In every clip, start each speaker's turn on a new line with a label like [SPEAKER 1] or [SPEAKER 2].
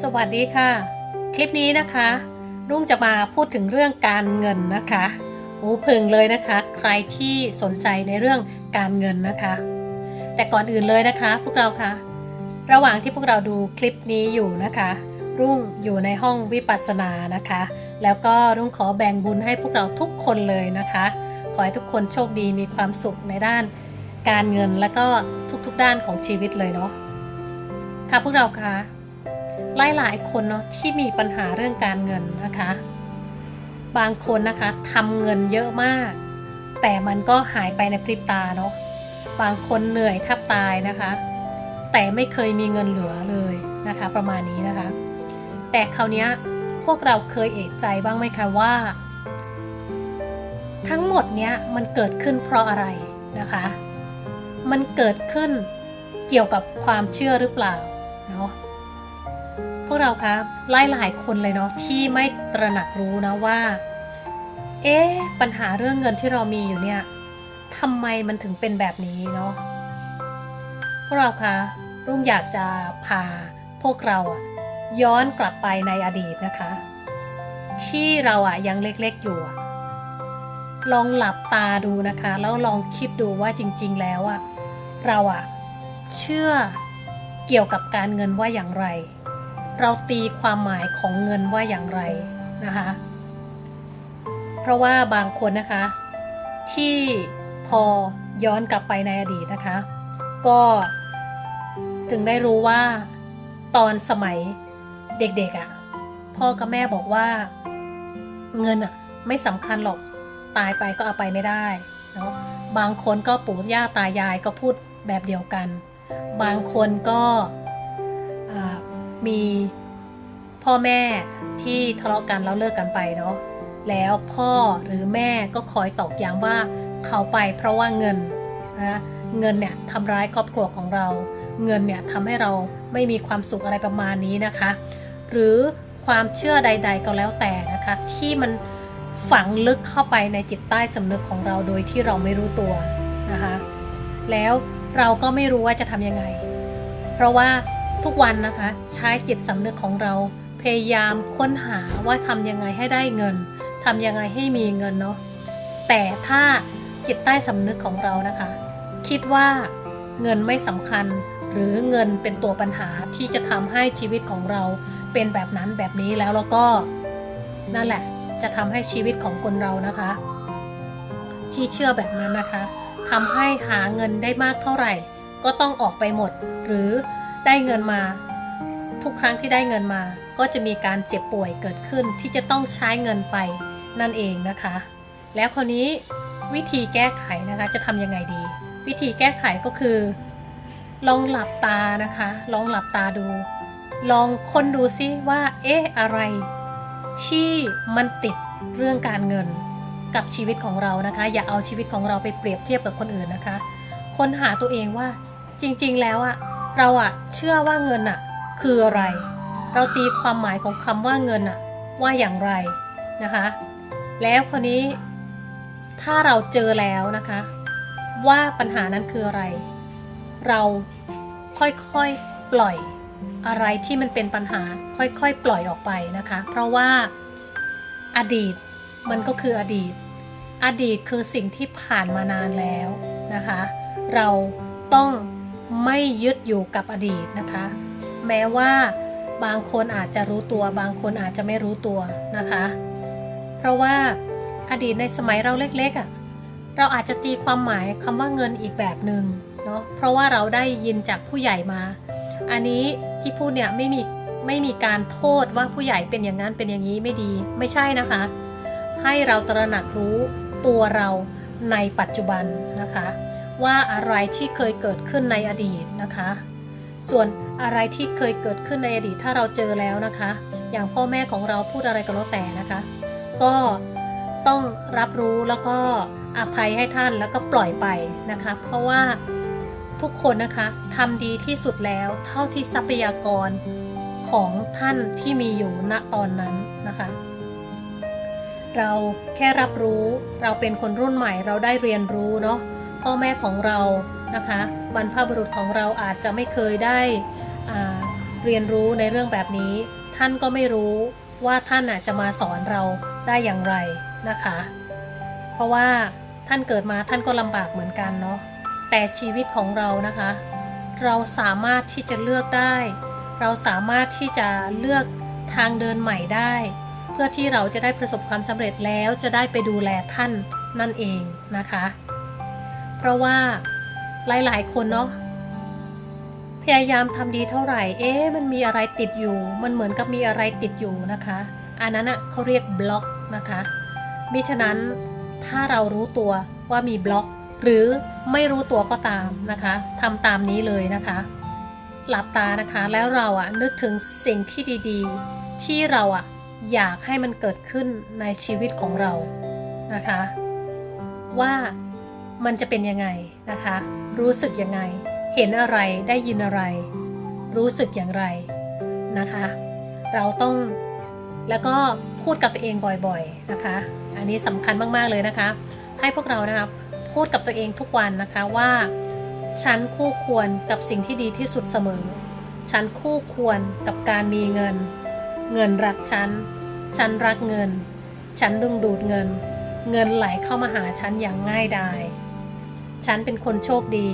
[SPEAKER 1] สวัสดีค่ะ คลิปนี้นะคะรุ่งจะมาพูดถึงเรื่องการเงินนะคะหูพึงเลยนะคะ ใครที่สนใจในเรื่องการเงินนะคะ แต่ก่อนอื่นเลยนะคะ พวกเราคะระหว่างที่พวกเราดูคลิปนี้อยู่นะคะ รุ่งอยู่ในห้องวิปัสสนานะคะ แล้วก็รุ่งขอแบ่งบุญให้พวกเราทุกคนเลยนะคะ ขอให้ทุกคนโชคดีมีความสุขในด้านการเงินและก็ทุกๆด้านของชีวิตเลยเนาะค่ะพวกเราค่ะ หลายหลายคนเนาะที่มีปัญหาเรื่องการเงินนะคะ บางคนนะคะทำเงินเยอะมาก แต่มันก็หายไปในพริบตาเนาะบางคนเหนื่อยแทบตายนะคะ แต่ไม่เคยมีเงินเหลือเลยนะคะ ประมาณนี้นะคะ แต่คราวเนี้ยพวกเราเคยเอะใจบ้างไหมคะว่า ทั้งหมดเนี้ยมันเกิดขึ้นเพราะอะไรนะคะ มันเกิดขึ้นเกี่ยวกับความเชื่อหรือเปล่าเนาะ พวกเราคะหลายหลายคนเลยเนาะที่ไม่ตระหนักรู้นะว่า เอ๊ะปัญหาเรื่องเงินที่เรามีอยู่เนี่ยทำไมมันถึงเป็นแบบนี้เนาะพวกเราคะรุ่งอยากจะพาพวกเราอะย้อนกลับไปในอดีตนะคะ ที่เราอะยังเล็กๆอยู่ ลองหลับตาดูนะคะ แล้วลองคิดดูว่าจริง ๆ แล้วอะเราอะเชื่อเกี่ยวกับการเงินว่าอย่างไร เราตีความหมายของเงินว่าอย่างไรนะคะ เพราะว่าบางคนนะคะ ที่พอย้อนกลับไปในอดีตนะคะ ก็ถึงได้รู้ว่าตอนสมัยเด็กๆอะ่ะ พ่อกับแม่บอกว่า เงินอะไม่สำคัญหรอกตายไปก็เอาไปไม่ได้เนาะบางคนก็ปู่ย่าตายายก็พูดแบบเดียวกัน บางคนก็ มีพ่อแม่ที่ทะเลาะกันแล้วเลิกกันไปเนาะแล้วพ่อหรือแม่ก็คอยตอกย้ำว่าเขาไปเพราะว่าเงินนะเงินเนี่ยทำร้ายครอบครัวของเรา เงินเนี่ยทำให้เราไม่มีความสุขอะไรประมาณนี้นะคะ หรือความเชื่อใด ๆ ก็แล้วแต่นะคะ ที่มันฝังลึกเข้าไปในจิตใต้สำนึกของเราโดยที่เราไม่รู้ตัวนะคะ แล้วเราก็ไม่รู้ว่าจะทำยังไง เพราะว่า ทุกวันนะคะใช้จิตสำนึกของเราพยายามค้นหาว่าทำยังไงให้ได้เงินทำยังไงให้มีเงินเนาะแต่ถ้าจิตใต้สำนึกของเรานะคะ คิดว่าเงินไม่สำคัญหรือเงินเป็นตัวปัญหาที่จะทำให้ชีวิตของเราเป็นแบบนั้นแบบนี้แล้วแล้วก็นั่นแหละจะทำให้ชีวิตของคนเรานะคะ ที่เชื่อแบบนั้นนะคะทำให้หาเงินได้มากเท่าไหร่ ก็ต้องออกไปหมด หรือ ได้เงินมา ทุกครั้งที่ได้เงินมา ก็จะมีการเจ็บป่วยเกิดขึ้นที่จะต้องใช้เงินไปนั่นเองนะคะ แล้วคราวนี้วิธีแก้ไขนะคะจะทำยังไงดี วิธีแก้ไขก็คือ ลองหลับตานะคะ ลองหลับตาดู ลองค้นดูซิว่า เอ๊ะอะไร ที่มันติดเรื่องการเงินกับชีวิตของเรานะคะ อย่าเอาชีวิตของเราไปเปรียบเทียบกับคนอื่นนะคะ ค้นหาตัวเองว่าจริง ๆ แล้วอะ เราอะเชื่อว่าเงินอะคืออะไร เราตีความหมายของคำว่าเงินอะว่าอย่างไรนะคะ แล้วคราวนี้ ถ้าเราเจอแล้วนะคะ ว่าปัญหานั้นคืออะไร เราค่อยๆปล่อยอะไรที่มันเป็นปัญหาค่อยๆ ปล่อยออกไปนะคะ เพราะว่าอดีตมันก็คืออดีต อดีตคือสิ่งที่ผ่านมานานแล้วนะคะ เราต้อง ไม่ยึดอยู่กับอดีตนะคะ แม้ว่าบางคนอาจจะรู้ตัว บางคนอาจจะไม่รู้ตัวนะคะ เพราะว่าอดีตในสมัยเราเล็กๆอะ่ะเราอาจจะตีความหมายคำว่าเงินอีกแบบหนึ่งเนาะเพราะว่าเราได้ยินจากผู้ใหญ่มา อันนี้ที่พูดเนี่ยไม่มีไม่มีการโทษว่าผู้ใหญ่เป็นอย่างนั้นเป็นอย่างนี้ไม่ดีไม่ใช่นะคะ ให้เราตระหนักรู้ตัวเราในปัจจุบันนะคะ ว่าอะไรที่เคยเกิดขึ้นในอดีตนะคะ ส่วนอะไรที่เคยเกิดขึ้นในอดีตถ้าเราเจอแล้วนะคะ อย่างพ่อแม่ของเราพูดอะไรก็แล้วแต่นะคะ ก็ต้องรับรู้แล้วก็อภัยให้ท่านแล้วก็ปล่อยไปนะคะ เพราะว่าทุกคนนะคะทำดีที่สุดแล้วเท่าที่ทรัพยากรของท่านที่มีอยู่ณตอนนั้นนะคะ เราแค่รับรู้เราเป็นคนรุ่นใหม่เราได้เรียนรู้เนาะ พ่อแม่ของเรานะคะบรรพบุรุษของเราอาจจะไม่เคยได้เรียนรู้ในเรื่องแบบนี้ ท่านก็ไม่รู้ว่าท่านจะมาสอนเราได้อย่างไรนะคะ เพราะว่าท่านเกิดมาท่านก็ลำบากเหมือนกันเนาะแต่ชีวิตของเรานะคะ เราสามารถที่จะเลือกได้ เราสามารถที่จะเลือกทางเดินใหม่ได้ เพื่อที่เราจะได้ประสบความสำเร็จแล้วจะได้ไปดูแลท่านนั่นเองนะคะ ราะว่าหลายๆ คนเนาะพยายามทำดีเท่าไหร่ เอ๊ะมันมีอะไรติดอยู่ มันเหมือนกับมีอะไรติดอยู่นะคะ อันนั้นอะเขาเรียกบล็อกนะคะมิฉะนั้นถ้าเรารู้ตัวว่ามีบล็อก หรือไม่รู้ตัวก็ตามนะคะทำตามนี้เลยนะคะ หลับตานะคะแล้วเราอะนึกถึงสิ่งที่ดีๆ ที่เราอะอยากให้มันเกิดขึ้นในชีวิตของเรานะคะ ว่า มันจะเป็นยังไงนะคะ รู้สึกยังไง เห็นอะไรได้ยินอะไร รู้สึกอย่างไรนะคะ เราต้องแล้วก็พูดกับตัวเองบ่อยๆนะคะ อันนี้สำคัญมากๆเลยนะคะ ให้พวกเรานะครับพูดกับตัวเองทุกวันนะคะว่า ฉันคู่ควรกับสิ่งที่ดีที่สุดเสมอ ฉันคู่ควรกับการมีเงิน เงินรักฉัน ฉันรักเงิน ฉันดึงดูดเงิน เงินไหลเข้ามาหาฉันอย่างง่ายดาย ฉันเป็นคนโชคดี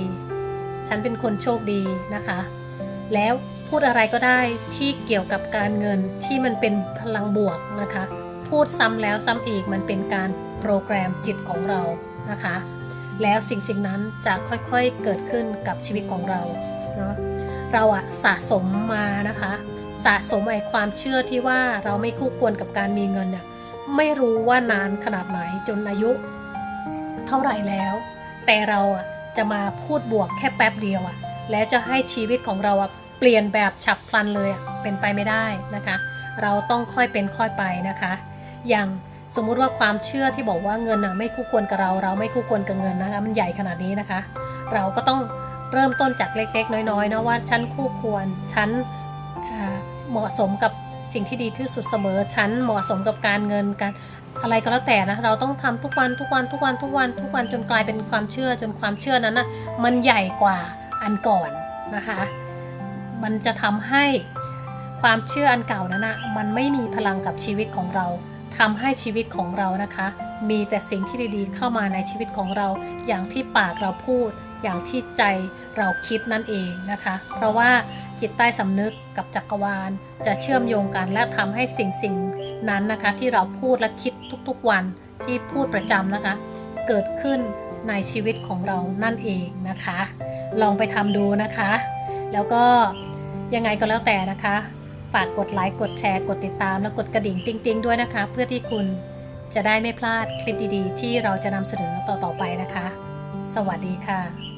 [SPEAKER 1] ฉันเป็นคนโชคดีนะคะ แล้วพูดอะไรก็ได้ที่เกี่ยวกับการเงินที่มันเป็นพลังบวกนะคะ พูดซ้ำแล้วซ้ำอีกมันเป็นการโปรแกรมจิตของเรานะคะ แล้วสิ่งสิ่งนั้นจะค่อยๆเกิดขึ้นกับชีวิตของเราเนาะเราอะสะสมมานะคะ สะสมไอความเชื่อที่ว่าเราไม่คู่ควรกับการมีเงินเนี่ยไม่รู้ว่านานขนาดไหนจนอายุ เท่าไหร่แล้ว แต่เราอะจะมาพูดบวกแค่แป๊บเดียวอะ แล้วจะให้ชีวิตของเราอะเปลี่ยนแบบฉับพลันเลยอะเป็นไปไม่ได้นะคะ เราต้องค่อยเป็นค่อยไปนะคะ อย่างสมมุติว่าความเชื่อที่บอกว่าเงินน่ะไม่คู่ควรกับเรา เราไม่คู่ควรกับเงินนะคะมันใหญ่ขนาดนี้นะคะ เราก็ต้องเริ่มต้นจากเล็ก ๆ น้อยๆนะว่าฉันคู่ควรฉันเหมาะสมกับสิ่งที่ดีที่สุดเสมอ ฉันเหมาะสมกับการเงินการ อะไรก็แล้วแต่นะเราต้องทำทุกวันทุกวันทุกวันทุกวันทุกวันจนกลายเป็นความเชื่อจนความเชื่อนั้นนะมันใหญ่กว่าอันก่อนนะคะ มันจะทำให้ความเชื่ออันเก่านั้นนะมันไม่มีพลังกับชีวิตของเราทำให้ชีวิตของเรานะคะ มีแต่สิ่งที่ดีๆ เข้ามาในชีวิตของเรา อย่างที่ปากเราพูด อย่างที่ใจเราคิดนั่นเองนะคะ เพราะว่าจิตใต้สำนึกกับจักรวาล จะเชื่อมโยงกันและทำให้สิ่งสิ่ง นั้นนะคะ ที่เราพูดและคิดทุกๆวันที่พูดประจำนะคะ เกิดขึ้นในชีวิตของเรานั่นเองนะคะ ลองไปทำดูนะคะ แล้วก็ยังไงก็แล้วแต่นะคะ ฝากกดไลค์กดแชร์ กดติดตาม และกดกระดิ่งติ๊งๆด้วยนะคะ เพื่อที่คุณจะได้ไม่พลาดคลิปดีๆ ที่เราจะนำเสนอต่อๆไปนะคะ สวัสดีค่ะ